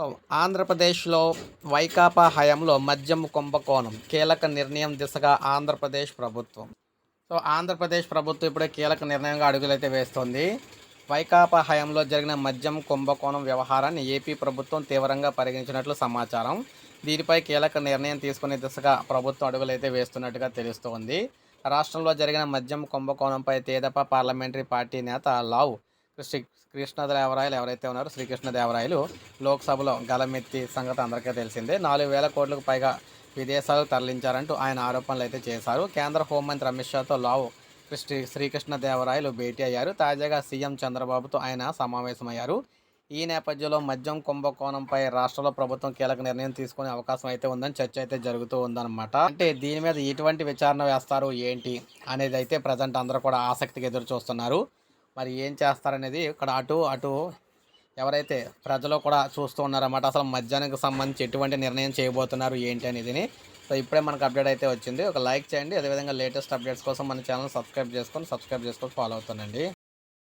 So ఆంధ్రప్రదేశ్లో వైకాపా హయాంలో మద్యం కుంభకోణం కీలక నిర్ణయం దిశగా ఆంధ్రప్రదేశ్ ప్రభుత్వం. సో ఆంధ్రప్రదేశ్ ప్రభుత్వం ఇప్పుడే కీలక నిర్ణయంగా అడుగులైతే వేస్తోంది. వైకాపా హయాంలో జరిగిన మద్యం కుంభకోణం వ్యవహారాన్ని ఏపీ ప్రభుత్వం తీవ్రంగా పరిగణించినట్లు సమాచారం. దీనిపై కీలక నిర్ణయం తీసుకునే దిశగా ప్రభుత్వం అడుగులైతే వేస్తున్నట్టుగా తెలుస్తోంది. రాష్ట్రంలో జరిగిన మద్యం కుంభకోణంపై తేదప పార్లమెంటరీ పార్టీ నేత లావ్ శ్రీ కృష్ణదేవరాయలు ఎవరైతే ఉన్నారో శ్రీకృష్ణదేవరాయలు లోక్సభలో గలమెత్తి సంగతి అందరికీ తెలిసిందే. నాలుగు వేల కోట్లకు పైగా విదేశాలకు తరలించారంటూ ఆయన ఆరోపణలు అయితే చేశారు. కేంద్ర హోంమంత్రి అమిత్ షాతో లావు శ్రీ శ్రీకృష్ణదేవరాయలు భేటీ అయ్యారు. తాజాగా సీఎం చంద్రబాబుతో ఆయన సమావేశమయ్యారు. ఈ నేపథ్యంలో మద్యం కుంభకోణంపై రాష్ట్రంలో ప్రభుత్వం కీలక నిర్ణయం తీసుకునే అవకాశం అయితే ఉందని చర్చ అయితే జరుగుతూ ఉందన్నమాట. అంటే దీని మీద ఎటువంటి విచారణ వేస్తారు ఏంటి అనేది అయితే ప్రజెంట్ అందరూ కూడా ఆసక్తిగా ఎదురు చూస్తున్నారు మరి ఏం చేస్తారనేది ఇక్కడ అటు అటు ఎవరైతే ప్రజలు కూడా చూస్తూ ఉన్నారన్నమాట. అసలు మధ్యాహ్నానికి సంబంధించి ఎటువంటి నిర్ణయం చేయబోతున్నారు ఏంటి అనేది సో ఇప్పుడే మనకు అప్డేట్ అయితే వచ్చింది. ఒక లైక్ చేయండి. అదేవిధంగా లేటెస్ట్ అప్డేట్స్ కోసం మన ఛానల్ సబ్స్క్రైబ్ చేసుకొని సబ్స్క్రైబ్ చేసుకొని ఫాలో అవుతానండి